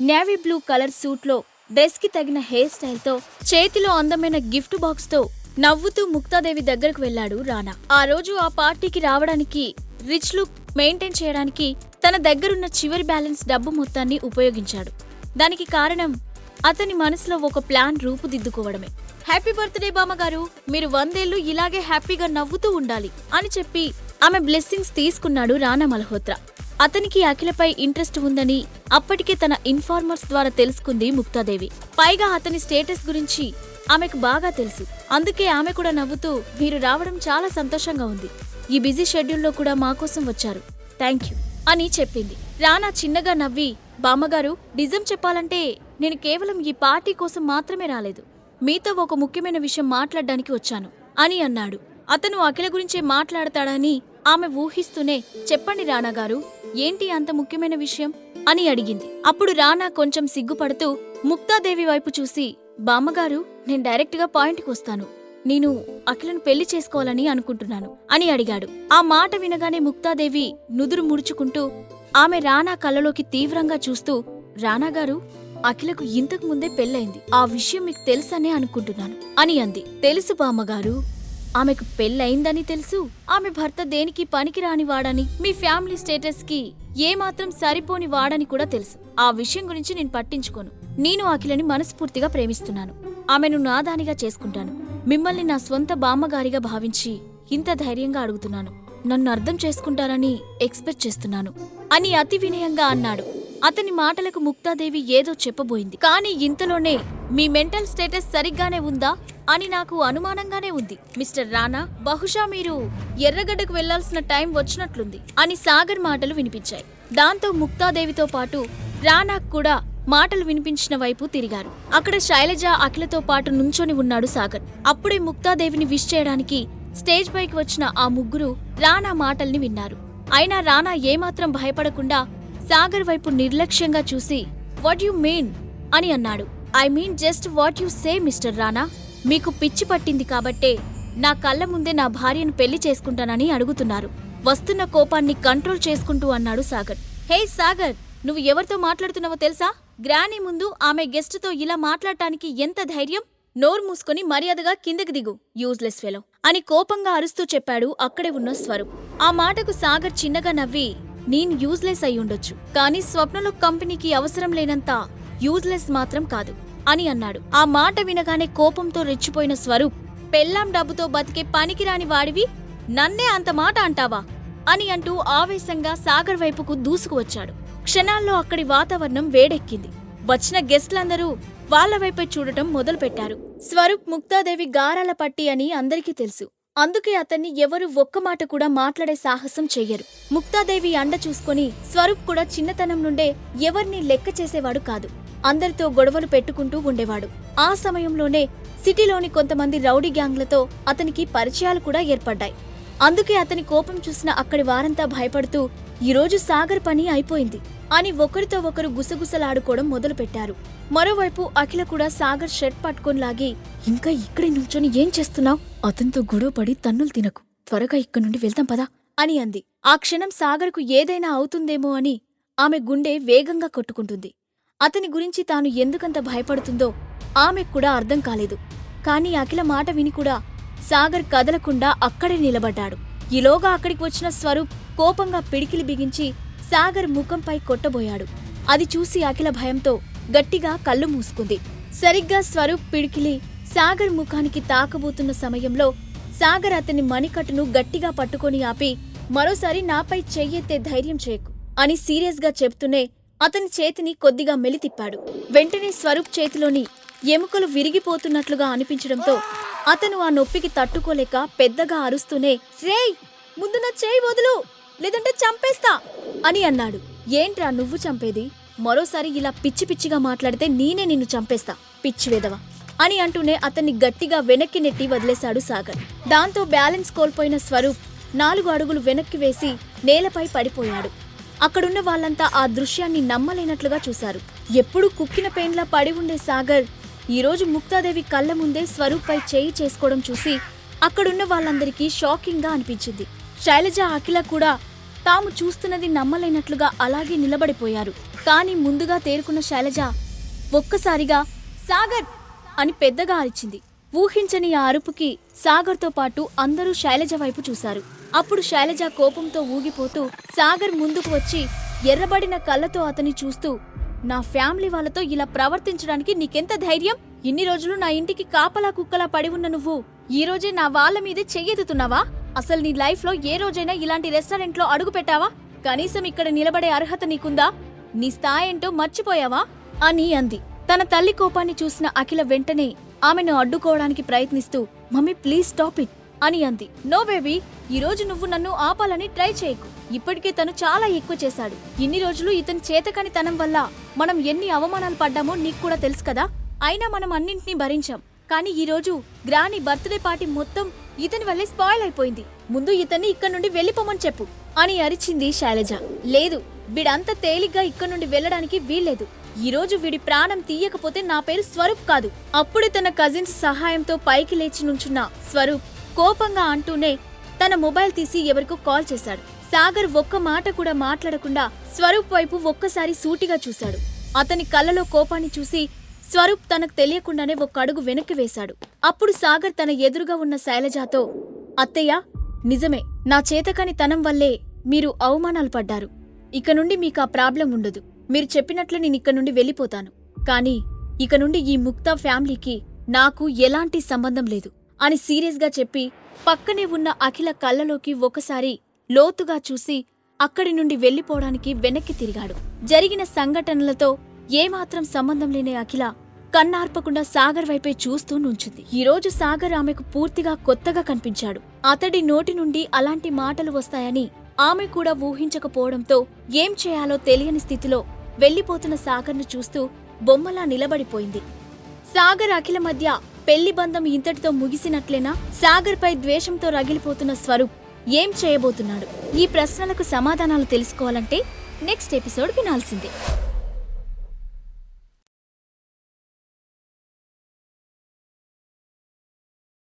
Navy blue colour సూట్లో డ్రెస్కి తగిన hair స్టైల్తో చేతిలో అందమైన గిఫ్ట్ బాక్స్తో నవ్వుతూ ముక్తాదేవి దగ్గరకు వెళ్ళాడు రానా. ఆ రోజు ఆ పార్టీకి రావడానికి రిచ్ లుక్ మెయింటైన్ చేయడానికి తన దగ్గరున్న చివరి బ్యాలెన్స్ డబ్బు మొత్తాన్ని ఉపయోగించాడు. దానికి కారణం అతని మనసులో ఒక ప్లాన్ రూపుదిద్దుకోవడమే. హ్యాపీ బర్త్డే బామ్మగారు మీరు వందేళ్ళు ఇలాగే హ్యాపీగా నవ్వుతూ ఉండాలి అని చెప్పి ఆమె బ్లెస్సింగ్స్ తీసుకున్నాడు రానా మల్హోత్రా. అతనికి అఖిలపై ఇంట్రెస్ట్ ఉందని అప్పటికే తన ఇన్ఫార్మర్స్ ద్వారా తెలుసుకుంది ముక్తాదేవి. పైగా అతని స్టేటస్ గురించి ఆమెకు బాగా తెలుసు. అందుకే ఆమె కూడా నవ్వుతూ మీరు రావడం చాలా సంతోషంగా ఉంది. ఈ బిజీ షెడ్యూల్లో కూడా మా కోసం వచ్చారు. థ్యాంక్ యూ అని చెప్పింది. రానా చిన్నగా నవ్వి బామ్మగారు నిజం చెప్పాలంటే నేను కేవలం ఈ పార్టీ కోసం మాత్రమే రాలేదు. మీతో ఒక ముఖ్యమైన విషయం మాట్లాడడానికి వచ్చాను అని అన్నాడు. అతను అఖిల గురించే మాట్లాడతాడని ఆమె ఊహిస్తూనే చెప్పండి రానా గారు ఏంటి అంత ముఖ్యమైన విషయం? అని అడిగింది. అప్పుడు రానా కొంచెం సిగ్గుపడుతూ ముక్తాదేవి వైపు చూసి బామ్మగారు నేను డైరెక్ట్గా పాయింట్కి వస్తాను. నేను అఖిలను పెళ్ళి చేసుకోవాలని అనుకుంటున్నాను అని అడిగాడు. ఆ మాట వినగానే ముక్తాదేవి నుదురు ముడుచుకుంటూ ఆమె రానా కళ్ళలోకి తీవ్రంగా చూస్తూ రానాగారు అఖిలకు ఇంతకు ముందే పెళ్ళయింది. ఆ విషయం మీకు తెలుసనే అనుకుంటున్నాను అని అంది. తెలుసు బామ్మగారు ఆమెకు పెళ్ళయిందని తెలుసు. ఆమె భర్త దేనికి పనికిరాని వాడని మీ ఫ్యామిలీ స్టేటస్కి ఏమాత్రం సరిపోని వాడని కూడా తెలుసు. ఆ విషయం గురించి నేను పట్టించుకోను. నేను అఖిలని మనస్ఫూర్తిగా ప్రేమిస్తున్నాను. ఆమెను నాదానిగా చేసుకుంటాను. మిమ్మల్ని నా స్వంత బామ్మగారిగా భావించి ఇంత ధైర్యంగా అడుగుతున్నాను. నన్ను అర్థం చేసుకుంటారని ఎక్స్పెక్ట్ చేస్తున్నాను. అని అతి వినయంగా అన్నాడు. అతని మాటలకు ముక్తాదేవి ఏదో చెప్పబోయింది. కానీ ఇంతలోనే మీ మెంటల్ స్టేటస్ సరిగ్గానే ఉందా? అని నాకు అనుమానంగానే ఉంది. మిస్టర్ రానా బహుశా మీరు ఎర్రగడ్డకు వెళ్ళాల్సిన టైం వచ్చినట్లుంది అని సాగర్ మాటలు వినిపించాయి. దాంతో ముక్తాదేవితో పాటు రానాకు కూడా మాటలు వినిపించిన వైపు తిరిగారు. అక్కడ శైలజ అఖిలతో పాటు నుంచొని ఉన్నాడు సాగర్. అప్పుడే ముక్తాదేవిని విష్ చేయడానికి స్టేజ్ పైకి వచ్చిన ఆ ముగ్గురు రానా మాటల్ని విన్నారు. అయినా రానా ఏమాత్రం భయపడకుండా సాగర్ వైపు నిర్లక్ష్యంగా చూసి వాట్ యు మీన్ అని అన్నాడు. I mean just what you say mister Rana మీకు పిచ్చి పట్టింది కాబట్టే నా కళ్ళ ముందే నా భార్యను పెళ్ళి చేసుకుంటానని అడుగుతున్నారు. వస్తున్న కోపాన్ని కంట్రోల్ చేసుకుంటూ అన్నాడు సాగర్. హే సాగర్ నువ్వు ఎవరితో మాట్లాడుతున్నావో తెలుసా? గ్రానీ ముందు ఆమె గెస్ట్తో ఇలా మాట్లాడటానికి ఎంత ధైర్యం? నోరు మూసుకొని మర్యాదగా కిందకి దిగు యూజ్లెస్ ఫెలో అని కోపంగా అరుస్తూ చెప్పాడు అక్కడే ఉన్న స్వరూప్. ఆ మాటకు సాగర్ చిన్నగా నవ్వి నేను యూజ్లెస్ అయి ఉండొచ్చు కానీ స్వప్నలో కంపెనీకి అవసరం లేనంత యూజ్లెస్ మాత్రం కాదు. అని అన్నాడు. ఆ మాట వినగానే కోపంతో రెచ్చిపోయిన స్వరూప్ పెళ్ళాం డబ్బుతో బతికే పనికిరాని వాడివి నన్నే అంత మాట అంటావా? అని అంటూ ఆవేశంగా సాగర్ వైపుకు దూసుకువచ్చాడు క్షణాల్లో అక్కడి వాతావరణం వేడెక్కింది. వచ్చిన గెస్ట్లందరూ వాళ్ళ వైపే చూడటం మొదలుపెట్టారు. స్వరూప్ ముక్తాదేవి గారాల పట్టి అని అందరికీ తెలుసు. అందుకే అతన్ని ఎవరు ఒక్క మాట కూడా మాట్లాడే సాహసం చెయ్యరు. ముక్తాదేవి అండ చూసుకుని స్వరూప్ కూడా చిన్నతనం నుండే ఎవరిని లెక్క చేసేవాడు కాదు. అందరితో గొడవలు పెట్టుకుంటూ ఉండేవాడు. ఆ సమయంలోనే సిటీలోని కొంతమంది రౌడీ గ్యాంగ్లతో అతనికి పరిచయాలు కూడా ఏర్పడ్డాయి. అందుకే అతని కోపం చూసిన అక్కడి వారంతా భయపడుతూ ఈరోజు సాగర్ పని అయిపోయింది అని ఒకరితో ఒకరు గుసగుసలాడుకోవడం మొదలుపెట్టారు. మరోవైపు అఖిల కూడా సాగర్ షర్ట్ పట్టుకొని లాగి ఇంకా ఇక్కడే నుంచొని ఏం చేస్తున్నావు? అతనితో గొడవపడి తన్నులు తినకు. త్వరగా ఇక్కడి నుండి వెళ్తాం పదా అని అంది. ఆ క్షణం సాగర్కు ఏదైనా అవుతుందేమో అని ఆమె గుండె వేగంగా కొట్టుకుంటుంది. అతని గురించి తాను ఎందుకంత భయపడుతుందో ఆమెకు కూడా అర్థం కాలేదు. కాని అఖిల మాట విని కూడా సాగర్ కదలకుండా అక్కడే నిలబడ్డాడు. ఈలోగా అక్కడికి వచ్చిన స్వరూప్ కోపంగా పిడికిలి బిగించి సాగర్ ముఖంపై కొట్టబోయాడు. అది చూసి అఖిల భయంతో గట్టిగా కళ్ళు మూసుకుంది. సరిగ్గా స్వరూప్ పిడికిలి సాగర్ ముఖానికి తాకబోతున్న సమయంలో సాగర్ అతని మణికట్టును గట్టిగా పట్టుకొని ఆపి మరోసారి నాపై చెయ్యెత్తే ధైర్యం చేయకు అని సీరియస్గా చెప్తూనే అతని చేతిని కొద్దిగా మెలితిప్పాడు. వెంటనే స్వరూప్ చేతిలోని ఎముకలు విరిగిపోతున్నట్లుగా అనిపించడంతో అతను ఆ నొప్పికి తట్టుకోలేక పెద్దగా అరుస్తూనే రేయ్ ముందు నా చేయి వదులు లేదంటే చంపేస్తా అని అన్నాడు. ఏంట్రా నువ్వు చంపేది? మరోసారి ఇలా పిచ్చి పిచ్చిగా మాట్లాడితే నేనే నిన్ను చంపేస్తా పిచ్చి వెదవ అని అంటూనే అతన్ని గట్టిగా వెనక్కి నెట్టి వదిలేశాడు సాగర్. దాంతో బ్యాలెన్స్ కోల్పోయిన స్వరూప్ నాలుగు అడుగులు వెనక్కి వేసి నేలపై పడిపోయాడు. అక్కడున్న వాళ్ళంతా ఆ దృశ్యాన్ని నమ్మలేనట్లుగా చూశారు. ఎప్పుడూ కుక్కిన పెయిన్లా పడి ఉండే సాగర్ ఈరోజు ముక్తాదేవి కళ్ళ ముందే స్వరూప్పై చేయి చేసుకోవడం చూసి అక్కడున్న వాళ్ళందరికీ షాకింగ్గా అనిపించింది. శైలజ అఖిల కూడా తాము చూస్తున్నది నమ్మలేనట్లుగా అలాగే నిలబడిపోయారు. కానీ ముందుగా తేరుకున్న శైలజ ఒక్కసారిగా సాగర్ అని పెద్దగా అరిచింది. ఊహించని ఆ అరుపుకి సాగర్తో పాటు అందరూ శైలజ వైపు చూశారు. అప్పుడు శైలజ కోపంతో ఊగిపోతూ సాగర్ ముందుకు వచ్చి ఎర్రబడిన కళ్ళతో అతని చూస్తూ నా ఫ్యామిలీ వాళ్ళతో ఇలా ప్రవర్తించడానికి నీకెంత ధైర్యం? ఇన్ని రోజులు నా ఇంటికి కాపలా కుక్కలా పడి ఉన్న నువ్వు ఈ రోజే నా వాళ్ళ మీదే చెయ్యెత్తుతున్నావా? అసలు నీ లైఫ్లో ఏ రోజైనా ఇలాంటి రెస్టారెంట్లో అడుగు పెట్టావా? కనీసం ఇక్కడ నిలబడే అర్హత నీకుందా? నీ స్థాయేంటో మర్చిపోయావా? అని అంది. తన తల్లి కోపాన్ని చూసిన అఖిల వెంటనే ఆమెను అడ్డుకోవడానికి ప్రయత్నిస్తూ మమ్మీ ప్లీజ్ స్టాప్ ఇట్. అని అంది. నో బేబీ ఈ రోజు నువ్వు నన్ను ఆపాలని ట్రై చేయకు. ఇప్పటికే తను చాలా ఎక్కువ చేశాడు. ఇన్ని రోజులు ఇతని చేతకాని తనం వల్ల మనం ఎన్ని అవమానాలు పడ్డామో నీకు కూడా తెలుసు కదా? అయినా మనం అన్నింటినీ భరించాం. కానీ ఈ రోజు గ్రాని బర్త్డే పార్టీ మొత్తం ఇతని వల్లే స్పాయిల్ అయిపోయింది. ముందు ఇతన్ని ఇక్కడ నుండి వెళ్ళిపోమని చెప్పు అని అరిచింది శైలజ. లేదు వీడంత తేలిగ్గా ఇక్కడ నుండి వెళ్ళడానికి వీల్లేదు. ఈ రోజు వీడి ప్రాణం తీయకపోతే నా పేరు స్వరూప్ కాదు. అప్పుడే తన కజిన్స్ సహాయంతో పైకి లేచి నుంచున్న స్వరూప్ కోపంగా అంటూనే తన మొబైల్ తీసి ఎవరికో కాల్ చేశాడు. సాగర్ ఒక్క మాట కూడా మాట్లాడకుండా స్వరూప్ వైపు ఒక్కసారి సూటిగా చూశాడు. అతని కళ్ళలో కోపాన్ని చూసి స్వరూప్ తనకు తెలియకుండానే ఒక అడుగు వెనక్కి వేశాడు. అప్పుడు సాగర్ తన ఎదురుగా ఉన్న శైలజాతో అత్తయ్య నిజమే నా చేతకాని తనం వల్లే మీరు అవమానాలు పడ్డారు. ఇక నుండి మీకు ఆ ప్రాబ్లం ఉండదు. మీరు చెప్పినట్లు నేను ఇక నుండి వెళ్ళిపోతాను. కానీ ఇక నుండి ఈ ముక్తా ఫ్యామిలీకి నాకు ఎలాంటి సంబంధం లేదు. అని సీరియస్గా చెప్పి పక్కనే ఉన్న అఖిల కళ్ళలోకి ఒకసారి లోతుగా చూసి అక్కడి నుండి వెళ్ళిపోవడానికి వెనక్కి తిరిగాడు. జరిగిన సంఘటనలతో ఏమాత్రం సంబంధం లేని అఖిల కన్నార్పకుండా సాగర్ వైపే చూస్తూ నుంచుంది. ఈరోజు సాగర్ ఆమెకు పూర్తిగా కొత్తగా కనిపించాడు. అతడి నోటి నుండి అలాంటి మాటలు వస్తాయని ఆమె కూడా ఊహించకపోవడంతో ఏం చేయాలో తెలియని స్థితిలో వెళ్ళిపోతున్న సాగర్ను చూస్తూ బొమ్మలా నిలబడిపోయింది. సాగర్ అఖిల మధ్య పెళ్ళి బంధం ఇంతటితో ముగిసినట్లేనా? సాగర్పై ద్వేషంతో రగిలిపోతున్న స్వరూప్ ఏం చేయబోతున్నాడు? ఈ ప్రశ్నలకు సమాధానాలు తెలుసుకోవాలంటే నెక్స్ట్ ఎపిసోడ్ వినాల్సిందే.